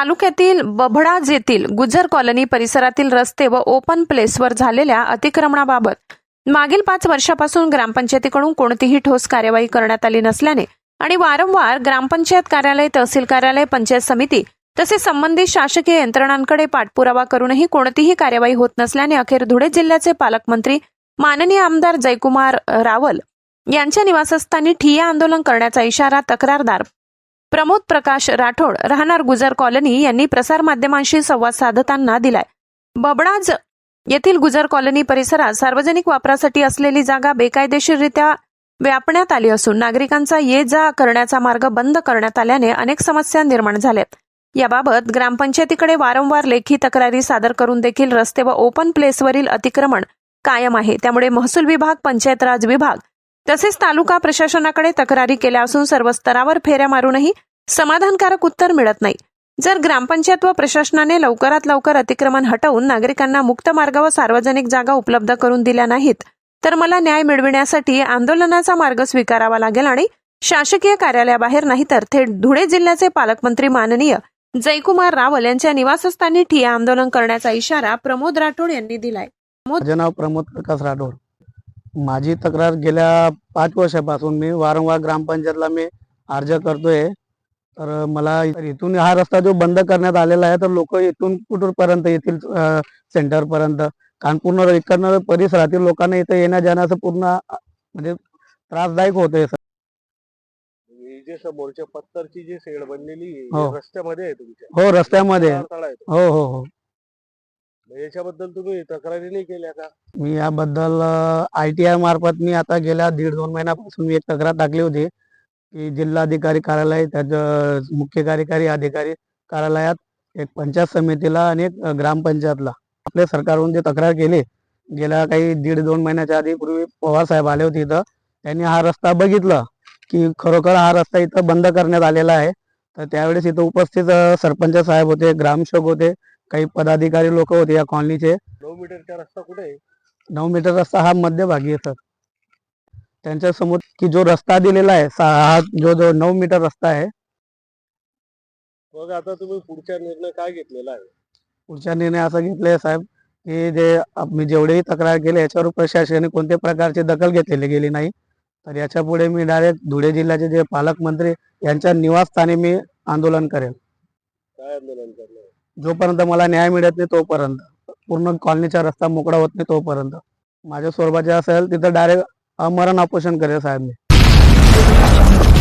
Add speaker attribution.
Speaker 1: तालुक्यातील बभडाज येथील गुजर कॉलनी परिसरातील रस्ते व ओपन प्लेसवर झालेल्या अतिक्रमणाबाबत मागील पाच वर्षापासून ग्रामपंचायतीकडून कोणतीही ठोस कार्यवाही करण्यात आली नसल्याने आणि वारंवार ग्रामपंचायत कार्यालय तहसील कार्यालय पंचायत समिती तसेच संबंधित शासकीय यंत्रणांकडे पाठपुरावा करूनही कोणतीही कार्यवाही होत नसल्याने अखेर धुळे जिल्ह्याचे पालकमंत्री माननीय आमदार जयकुमार रावल यांच्या निवासस्थानी ठिय्या आंदोलन करण्याचा इशारा तक्रारदार प्रमोद प्रकाश राठोड राहणार गुजर कॉलनी यांनी प्रसारमाध्यमांशी संवाद साधताना दिलाय. बबडाज येथील गुजर कॉलनी परिसरात सार्वजनिक वापरासाठी असलेली जागा बेकायदेशीररित्या व्यापण्यात आली असून नागरिकांचा ये जा करण्याचा मार्ग बंद करण्यात आल्याने अनेक समस्या निर्माण झाल्यात. याबाबत ग्रामपंचायतीकडे वारंवार लेखी तक्रारी सादर करून देखील रस्ते व ओपन प्लेसवरील अतिक्रमण कायम आहे. त्यामुळे महसूल विभाग पंचायत राज विभाग तसेच तालुका प्रशासनाकडे तक्रारी केल्या असून सर्व स्तरावर फेऱ्या मारूनही समाधानकारक उत्तर मिळत नाही. जर ग्रामपंचायत व प्रशासनाने लवकरात लवकर अतिक्रमण हटवून नागरिकांना मुक्त मार्ग व सार्वजनिक जागा उपलब्ध करून दिल्या नाहीत तर मला न्याय मिळविण्यासाठी आंदोलनाचा मार्ग स्वीकारावा लागेल आणि शासकीय कार्यालयाबाहेर नाही तर थेट धुळे जिल्ह्याचे पालकमंत्री माननीय जयकुमार रावल यांच्या निवासस्थानी ठिया आंदोलन करण्याचा इशारा प्रमोद राठोड यांनी दिलाय.
Speaker 2: माझे नाव प्रमोद प्रकाश राठोड. माझी तक्रार गेल्या पाच वर्षापासून मी वारंवार ग्रामपंचायतला मी अर्ज करतोय. तर मला इथून हा रस्ता जो बंद करण्यात आलेला आहे तर लोक इथून कुठपर्यंत येतील? सेंटर पर्यंत कारण पूर्ण इकडनं परिसरातील लोकांना इथं येण्या जाण्याचं पूर्ण म्हणजे त्रासदायक होतंय सर.
Speaker 3: जे समोरच्या पत्तरची जी शेड बनलेली आहे,
Speaker 2: हो.
Speaker 3: ही रस्त्यामध्ये आहे तुमच्या?
Speaker 2: हो रस्त्यामध्ये
Speaker 3: अडथळा आहे तो.
Speaker 2: हो हो हो.
Speaker 3: मग याच्याबद्दल तुम्ही तक्रारी नाही केल्या का
Speaker 2: मी याबद्दल आय टी आय मार्फत मी आता गेल्या दीड दोन महिन्यापासून मी एक तक्रार टाकली होती. की जिल्हाधिकारी कार्यालय त्याच्या मुख्य कार्यकारी अधिकारी कार्यालयात एक पंचायत समितीला आणि एक ग्रामपंचायतला आपल्या सरकारहून जे तक्रार केली गेल्या काही दीड दोन महिन्याच्या आधी पूर्वी पवार साहेब आले होते इथं त्यांनी हा रस्ता बघितला की खरोखर हा रस्ता इथं बंद करण्यात आलेला आहे. तर त्यावेळेस इथं उपस्थित सरपंच साहेब होते ग्रामसेवक होते काही पदाधिकारी लोक होते या कॉलनीचे.
Speaker 3: नऊ मीटरचा रस्ता कुठे आहे?
Speaker 2: नऊ मीटर रस्ता हा मध्यभागी आहे सर. त्यांच्यासमोर की जो रस्ता दिलेला आहे सा- हा जो जो नऊ मीटर रस्ता आहे.
Speaker 3: मग आता तुम्ही पुढचा निर्णय काय घेतलेला आहे?
Speaker 2: पुढचा निर्णय असा घेतलाय साहेब की जे मी जेवढेही तक्रार केली याच्यावर प्रशासनाने कोणत्याही प्रकारची दखल घेतलेली गेली नाही. तर याच्यापुढे मी डायरेक्ट धुळे जिल्ह्याचे जे पालकमंत्री यांच्या निवासस्थानी मी आंदोलन करेल.
Speaker 3: काय आंदोलन करणार?
Speaker 2: जोपर्यंत मला न्याय मिळत नाही तोपर्यंत. पूर्ण कॉलनीचा रस्ता मोकळा होत नाही तोपर्यंत. माझ्या स्वरूपाचे असेल तिथं डायरेक्ट मरण ऑपरेशन करेल साहेब मी